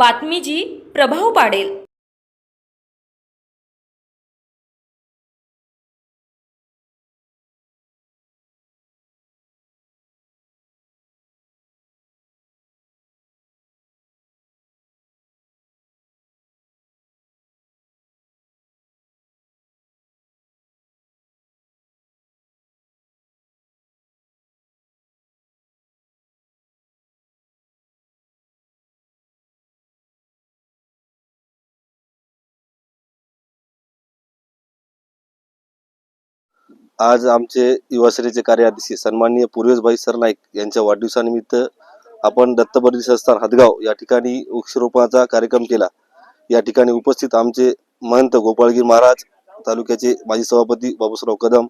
बातमी जी प्रभाव पाडेल. आज आमचे युवासेनेचे कार्याध्यक्ष सन्माननीय पूर्वेशभाई सरनाईक यांच्या वाढदिवसानिमित्त आपण दत्तबर्दी संस्थान हदगाव या ठिकाणी वृक्षरोपणाचा कार्यक्रम केला. या ठिकाणी उपस्थित आमचे महंत गोपाळगीर महाराज तालुक्याचे माजी सभापती बाबूसराव कदम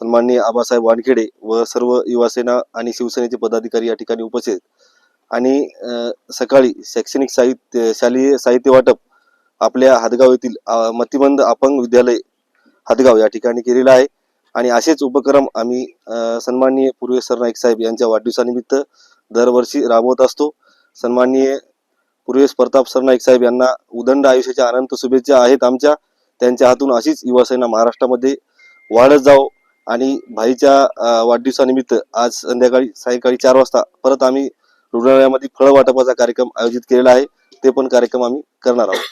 सन्माननीय आबासाहेब वानखेडे व सर्व युवासेना आणि शिवसेनेचे पदाधिकारी या ठिकाणी उपस्थित. आणि सकाळी शैक्षणिक साहित्य शालेय साहित्य वाटप आपल्या हदगाव येथील अ, मतिमंद अपंग विद्यालय हदगाव या ठिकाणी केलेलं आहे. आणि असेच उपक्रम आम्ही सन्माननीय पूर्वेश सरनाईक साहेब यांच्या वाढदिवसानिमित्त दरवर्षी राबवत असतो. सन्माननीय पूर्वेश प्रताप सरनाईक साहेब यांना उदंड आयुष्याच्या अनंत शुभेच्छा आहेत आमच्या. त्यांच्या हातून अशीच युवासेना महाराष्ट्रामध्ये वाढत जाओ आणि भाईच्या वाढदिवसानिमित्त आज संध्याकाळी सायंकाळी चार वाजता परत आम्ही रुग्णालयामध्ये फळ वाटपाचा कार्यक्रम आयोजित केलेला आहे. ते पण कार्यक्रम आम्ही करणार आहोत.